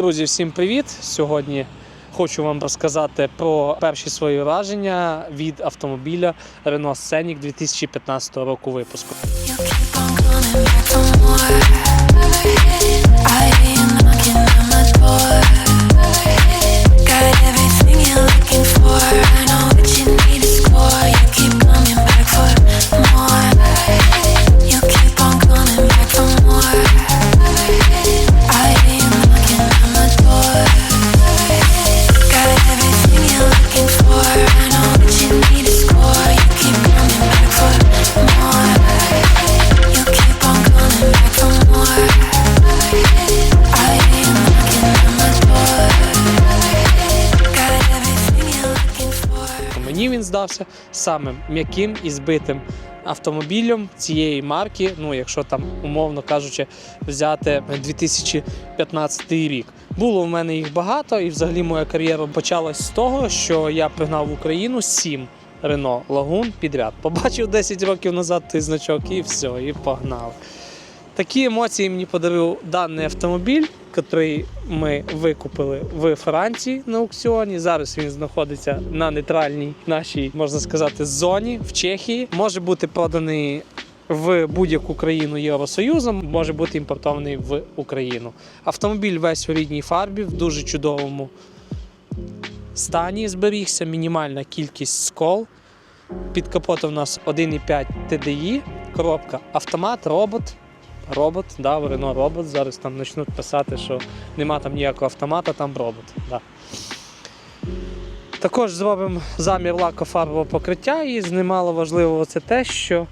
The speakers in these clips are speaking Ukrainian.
Друзі, всім привіт! Сьогодні хочу вам розказати про перші свої враження від автомобіля Renault Scenic 2015 року випуску. Він самим м'яким і збитим автомобілем цієї марки. Ну, якщо там, умовно кажучи, взяти 2015 рік. Було в мене їх багато, і взагалі моя кар'єра почалась з того, що я пригнав в Україну сім Renault Лагун підряд. Побачив 10 років назад той значок і все, і погнав. Такі емоції мені подарив даний автомобіль, який ми викупили в Франції на аукціоні. Зараз він знаходиться на нейтральній нашій, можна сказати, зоні в Чехії. Може бути проданий в будь-яку країну Євросоюзу, може бути імпортований в Україну. Автомобіль весь у рідній фарбі, в дуже чудовому стані зберігся, мінімальна кількість скол. Під капотом у нас 1,5 TDI, коробка автомат, робот. Робот, да, в Renault робот. Зараз там почнуть писати, що нема там ніякого автомата, там робот. Да. Також зробимо замір лакофарбового покриття і з немало важливого це те, що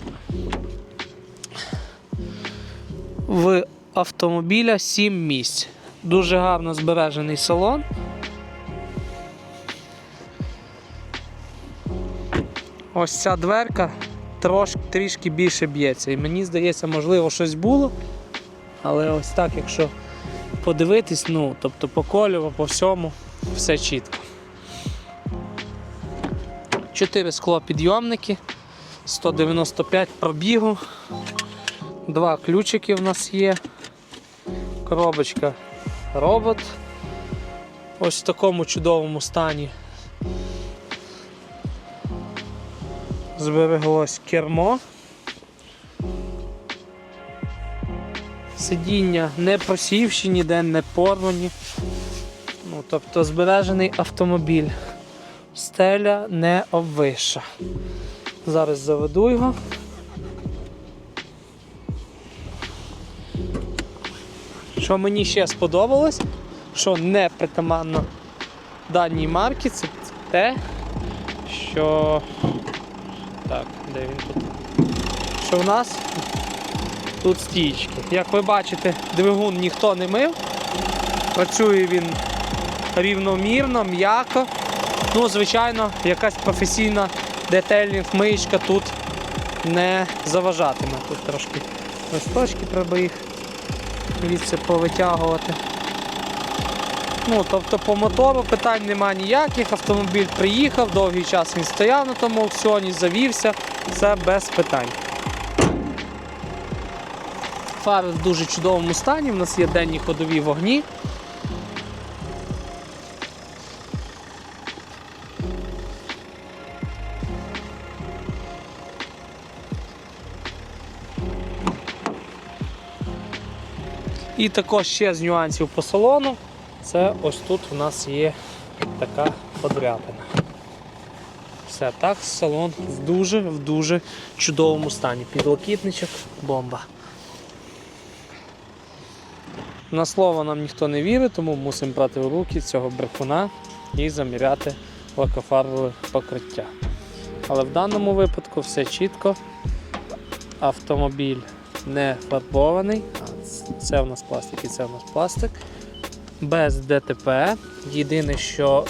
в автомобіля 7 місць. Дуже гарно збережений салон. Ось ця дверка трошки трішки більше б'ється. І мені здається, можливо, щось було. Але ось так, якщо подивитись, ну, тобто по кольору, по всьому, все чітко. Чотири склопідйомники, 195 пробігу, два ключики в нас є. Коробочка робот. Ось в такому чудовому стані збереглось кермо. Сидіння не просівші, ніде не порвані. Ну, тобто збережений автомобіль. Стеля не обвиша. Зараз заведу його. Що мені ще сподобалось, що не притаманно даній марки, це те, що так, де він тут? Що в нас тут стічки. Як ви бачите, двигун ніхто не мив. Працює він рівномірно, м'яко. Ну, звичайно, якась професійна детельник миєчка тут не заважатиме. Тут трошки листочки, треба їх звідси повитягувати. Ну, тобто по мотору питань нема ніяких. Автомобіль приїхав, довгий час він стояв на тому аукціоні, завівся, все без питань. Фари в дуже чудовому стані, в нас є денні ходові вогні. І також ще з нюансів по салону. Це ось тут у нас є така подряпина. Все так, салон в дуже в дуже чудовому стані. Підлокітничок, бомба. На слово нам ніхто не вірить, тому мусимо брати в руки цього брехуна і заміряти лакофарбове покриття. Але в даному випадку все чітко. Автомобіль не фарбований. Це у нас пластик і це у нас пластик без ДТП. Єдине, що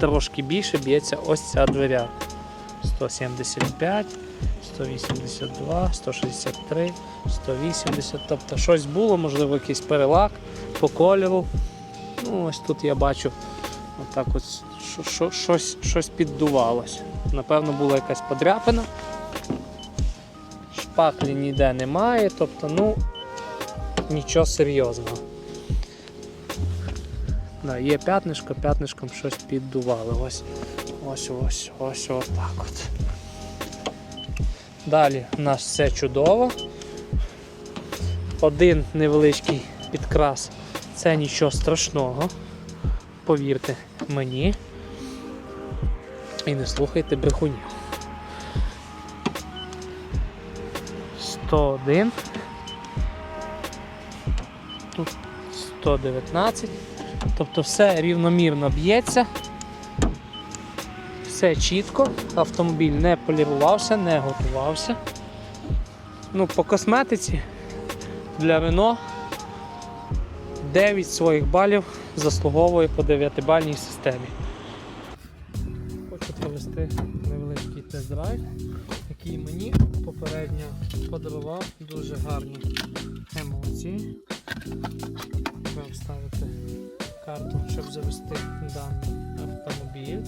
трошки більше б'ється ось ця дверя. 175, 182, 163, 180. Тобто щось було, можливо, якийсь перелак по кольору. Ну, Ось тут я бачу отак ось що- що- щось, щось піддувалось. Напевно, була якась подряпина. Шпаклі ніде немає, тобто, ну, нічого серйозного. Да, є п'ятнишко, п'ятнишком щось піддували. Ось, ось, ось, ось, ось так от. Далі у нас все чудово. Один невеличкий підкрас це нічого страшного. Повірте мені. І не слухайте брехунів. 101. Тут 119. Тобто все рівномірно б'ється. Все чітко, автомобіль не полірувався, не готувався. Ну, по косметиці для Рено 9 своїх балів заслуговує по 9-бальній системі. Хочу провести невеличкий тест-драйв, який мені попередньо подарував дуже гарні емоції. Карту, щоб завести даний автомобіль.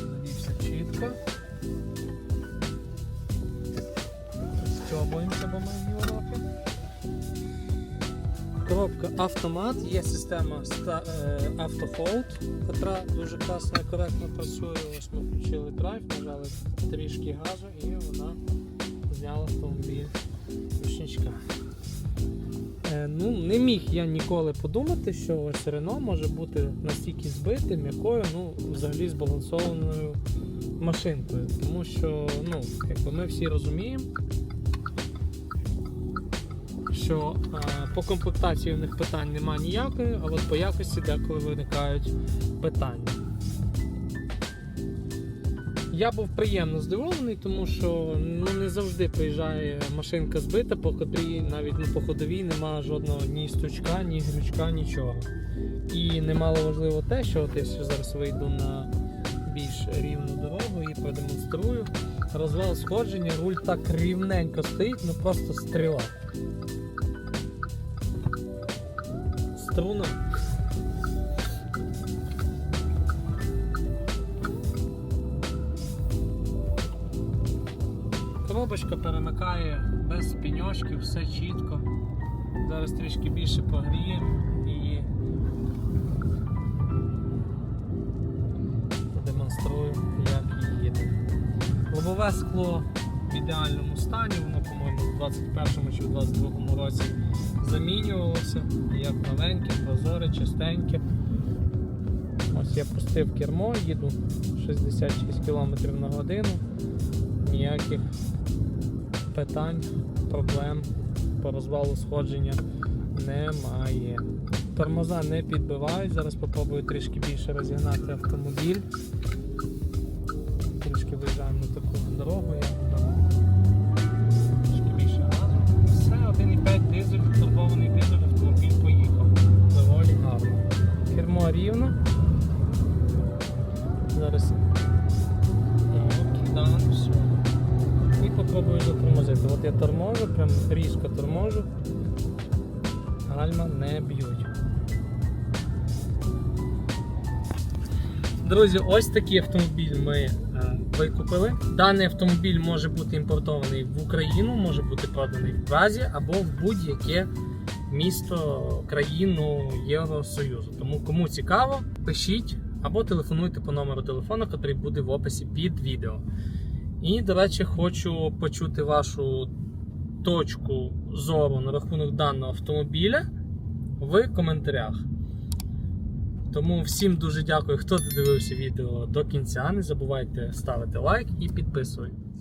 Завівся чітко. Стьобуємося, бо ми в Європі. Коробка автомат, є система е, автофолд, яка дуже класно і коректно працює. Ось ми включили драйв, нажали трішки газу і вона зняла автомобіль. Е, ну, не міг я ніколи подумати, що ось Рено може бути настільки збитим, м'якою, ну, взагалі збалансованою машинкою. Тому що ну, якби ми всі розуміємо, що е, по комплектації у них питань немає ніякої, а от по якості деколи виникають питання. Я був приємно здивований, тому що ну, не завжди приїжджає машинка збита, по котрій навіть ну, по ходовій немає жодного ні стучка, ні глючка, нічого. І немало важливо те, що от я зараз вийду на більш рівну дорогу і продемонструю. Розвал сходження, руль так рівненько стоїть, ну просто стріла. Струна. Коробочка перемикає без пеньочків, все чітко. Зараз трішки більше погріємо і продемонструю, як їде. Лобове скло в ідеальному стані, воно, по-моєму, в 21-му чи в 22-му році замінювалося. Як новеньке, прозоре, чистеньке. Ось я пустив кермо, їду 66 км на годину. Ніяких питань, проблем по розвалу сходження немає. Тормоза не підбивають. Зараз спробую трішки більше розігнати автомобіль. Трішки виїжджаємо на таку дорогу. Трішки більше газу. Все, 1,5 дизель, турбований дизель, автомобіль поїхав. Доволі гарно. Кермо рівно. Зараз кидам, все. І попробую затормозити. От я торможу, прям різко торможу. Гальма не б'ють. Друзі, ось такий автомобіль ми е, викупили. Даний автомобіль може бути імпортований в Україну, може бути проданий в Празі або в будь-яке місто, країну Євросоюзу. Тому кому цікаво, пишіть або телефонуйте по номеру телефону, який буде в описі під відео. І, до речі, хочу почути вашу точку зору на рахунок даного автомобіля в коментарях. Тому всім дуже дякую, хто додивився відео до кінця. Не забувайте ставити лайк і підписуйтесь.